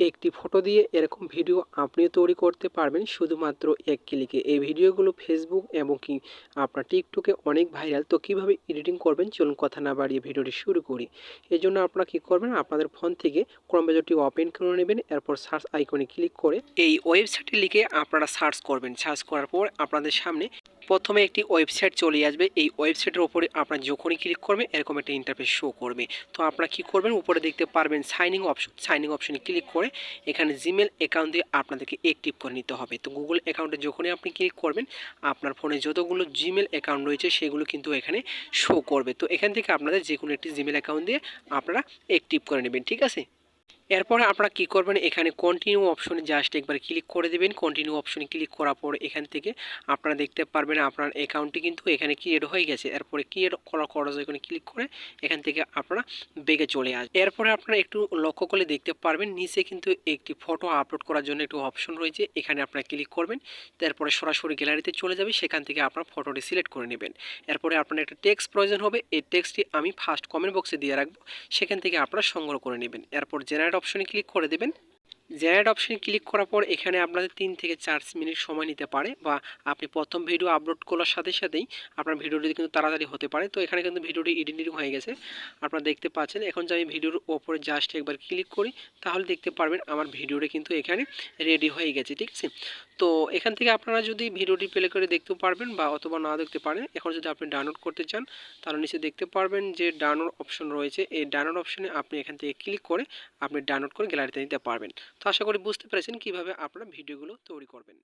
একটি ফটো দিয়ে এরকম ভিডিও আপনিও তৈরি করতে পারবেন। শুধুমাত্র এক ক্লিকে। এই ভিডিওগুলো ফেসবুক এবং কি আপনার টিকটকে অনেক ভাইরাল। তো কীভাবে এডিটিং করবেন? চলুন কথা না বাড়িয়ে ভিডিওটি শুরু করি। এই জন্য আপনারা কী করবেন? আপনাদের ফোন থেকে ক্রম ব্রাউজারটি ওপেন করে নেবেন। এরপর সার্চ আইকনে ক্লিক করে এই ওয়েবসাইটে লিখে আপনারা সার্চ করবেন। সার্চ করার পর আপনাদের সামনে প্রথমে একটি ওয়েবসাইট চলে আসবে। এই ওয়েবসাইটের উপরে আপনার যখনই ক্লিক করবেন এরকম একটা ইন্টারফেস শো করবে। তো আপনারা কী করবেন? উপরে দেখতে পারবেন সাইনিং অপশন সাইনিং অপশনে ক্লিক করে এখানে জিমেল অ্যাকাউন্ট দিয়ে আপনাদেরকে অ্যাক্টিভ করে নিতে হবে। তো গুগল অ্যাকাউন্টে যখনই আপনি ক্লিক করবেন, আপনার ফোনে যতগুলো জিমেল অ্যাকাউন্ট রয়েছে, সেগুলো কিন্তু এখানে শো করবে। তো এখান থেকে আপনাদের যে কোনো একটি জিমেল অ্যাকাউন্ট দিয়ে আপনারা অ্যাক্টিভ করে নেবেন, ঠিক আছে? এরপরে আপনারা কী করবেন, এখানে কন্টিনিউ অপশনে জাস্ট একবার ক্লিক করে দেবেন। কন্টিনিউ অপশনে ক্লিক করার পর এখান থেকে আপনারা দেখতে পারবেন আপনার অ্যাকাউন্টটি কিন্তু এখানে ক্রিয়েট হয়ে গেছে। এরপরে ক্রিয়েট করা করা এখানে ক্লিক করে এখান থেকে আপনারা বেগে চলে আসবে এরপরে আপনারা একটু লক্ষ্য করলে দেখতে পারবেন, নিচে কিন্তু একটি ফটো আপলোড করার জন্য একটু অপশন রয়েছে। এখানে আপনারা ক্লিক করবেন, তারপরে সরাসরি গ্যালারিতে চলে যাবে, সেখান থেকে আপনার ফটোটি সিলেক্ট করে নেবেন। এরপরে আপনার একটা টেক্সট প্রয়োজন হবে, এই টেক্সটটি আমি ফার্স্ট কমেন্ট বক্সে দিয়ে রাখব, সেখান থেকে আপনারা সংগ্রহ করে নেবেন। এরপর জেনারেট অপশনে ক্লিক করে দেবেন। জেনারেট অপশনে ক্লিক করার পর এখানে আপনাদের তিন থেকে চার মিনিট সময় নিতে পারে বা আপনি প্রথম ভিডিও আপলোড করার সাথে সাথেই আপনার ভিডিওটি কিন্তু তাড়াতাড়ি হতে পারে। তো এখানে কিন্তু ভিডিওটি এডিটিং হয়ে গেছে। আপনারা দেখতে পাচ্ছেন, এখন যে আমি ভিডিওর ওপরে জাস্ট একবার ক্লিক করি, তাহলে দেখতে পারবেন আমার ভিডিওটা কিন্তু এখানে রেডি হয়ে গেছে, ঠিক আছে? তো এখান থেকে আপনারা যদি ভিডিওটি প্লে করে দেখতেও পারবেন বা অথবা না দেখতে পারেন, এখন যদি আপনি ডাউনলোড করতে চান, তাহলে নিচে দেখতে পারবেন যে ডাউনলোড অপশন রয়েছে। এই ডাউনলোড অপশনে আপনি এখান থেকে ক্লিক করে আপনি ডাউনলোড করে গ্যালারিতে নিতে পারবেন। তো আশা করি বুঝতে পেরেছেন কীভাবে আপনারা ভিডিওগুলো তৈরি করবেন।